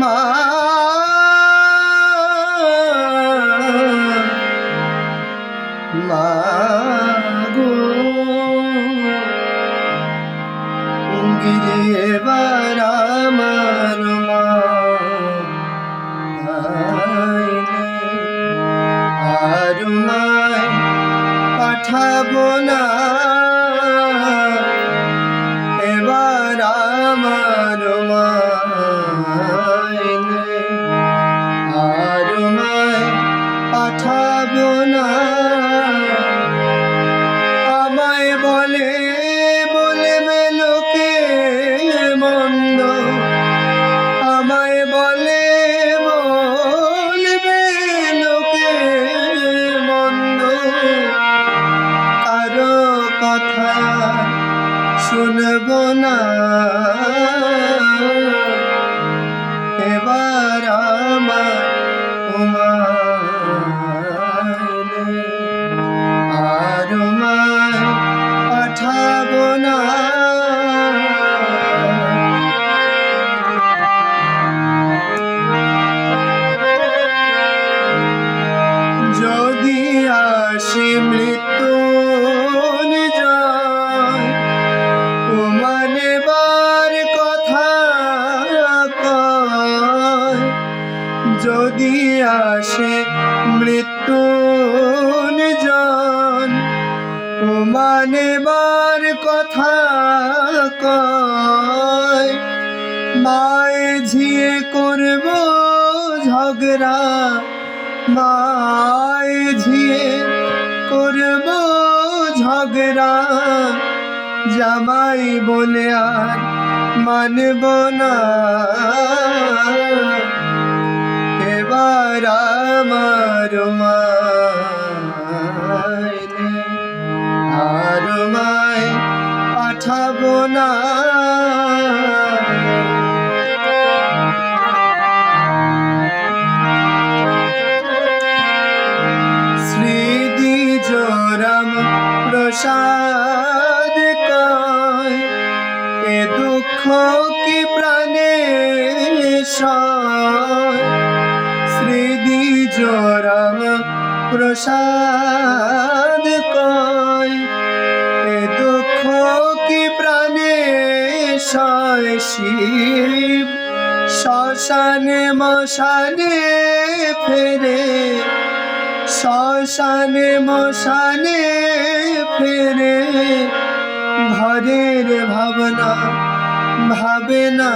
মা এবার আমার আর উমায় পাঠাবো না। যদি আসে যদি আসে মৃত্যু জন মানেবার কথা কয়, মায়ে ঝিয়ে করব ঝগড়া, মায়ে ঝিয়ে করব ঝগড়া, জামাই বলে আর মানব না। আমার মাইলে আর মায় পাঠাবো না প্রসাদ এ দুঃখ কি প্রাণে সয় জোরাম প্রসাদ কয় দুঃখ কি প্রাণে সয় শিব? মশানে ফেরে, শ্মশানে মশানে ফেরে, ঘরের ভাবনা ভাবে না।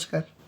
Namaskar.